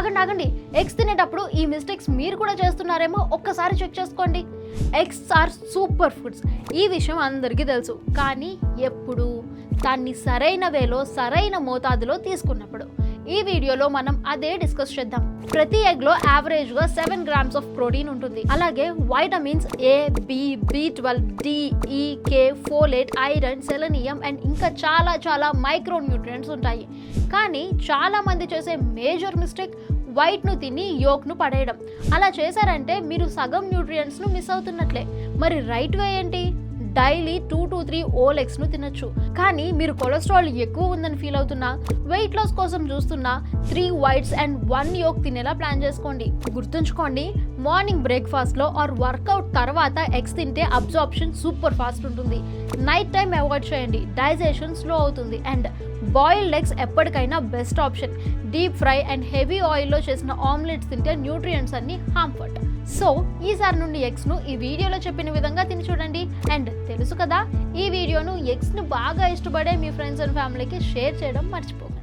ఆగండి ఆగండి. ఎగ్స్ తినేటప్పుడు ఈ మిస్టేక్స్ మీరు కూడా చేస్తున్నారేమో ఒక్కసారి చెక్ చేసుకోండి. ఎగ్స్ ఆర్ సూపర్ ఫుడ్స్ ఈ విషయం అందరికీ తెలుసు. కానీ ఎప్పుడు? దాన్ని సరైన వేలో సరైన మోతాదులో తీసుకున్నప్పుడు. ఈ వీడియోలో మనం అదే డిస్కస్ చేద్దాం. ప్రతి ఎగ్లో యావరేజ్గా సెవెన్ గ్రామ్స్ ఆఫ్ ప్రోటీన్ ఉంటుంది. అలాగే vitamins A B B twelve D E K folate iron selenium and ఇంకా చాలా చాలా మైక్రో న్యూట్రియంట్స్ ఉంటాయి. కానీ చాలా మంది చేసే మేజర్ మిస్టేక్ వైట్ను తిని యోక్ను పడేయడం. అలా చేశారంటే మీరు సగం న్యూట్రియంట్స్ను మిస్ అవుతున్నట్లే. మరి రైట్ వే ఏంటి? Daily two to three whole ఎగ్స్ను తినొచ్చు. కానీ మీరు కొలెస్ట్రాల్ ఎక్కువ ఉందని ఫీల్ అవుతున్నా వెయిట్ లాస్ కోసం చూస్తున్నా three whites and one yolk తినేలా plan చేసుకోండి. గుర్తుంచుకోండి మార్నింగ్ బ్రేక్ఫాస్ట్లో ఆర్ వర్కౌట్ తర్వాత ఎగ్స్ తింటే అబ్జార్ప్షన్ సూపర్ ఫాస్ట్ ఉంటుంది. నైట్ టైం అవాయిడ్ చేయండి డైజెషన్ స్లో అవుతుంది అండ్ బాయిల్డ్ ఎగ్స్ ఎప్పటికైనా best option. Deep fry and heavy ఆయిల్లో చేసిన ఆమ్లెట్స్ తింటే న్యూట్రియంట్స్ అన్ని హార్మ్ఫుల్. సో ఈసారి నుండి ఎగ్స్ను ఈ వీడియోలో చెప్పిన విధంగా తిని చూడండి. కదా ఈ వీడియోను ఎగ్స్ను బాగా ఇష్టపడే మీ ఫ్రెండ్స్ అండ్ ఫ్యామిలీకి షేర్ చేయడం మర్చిపోకండి.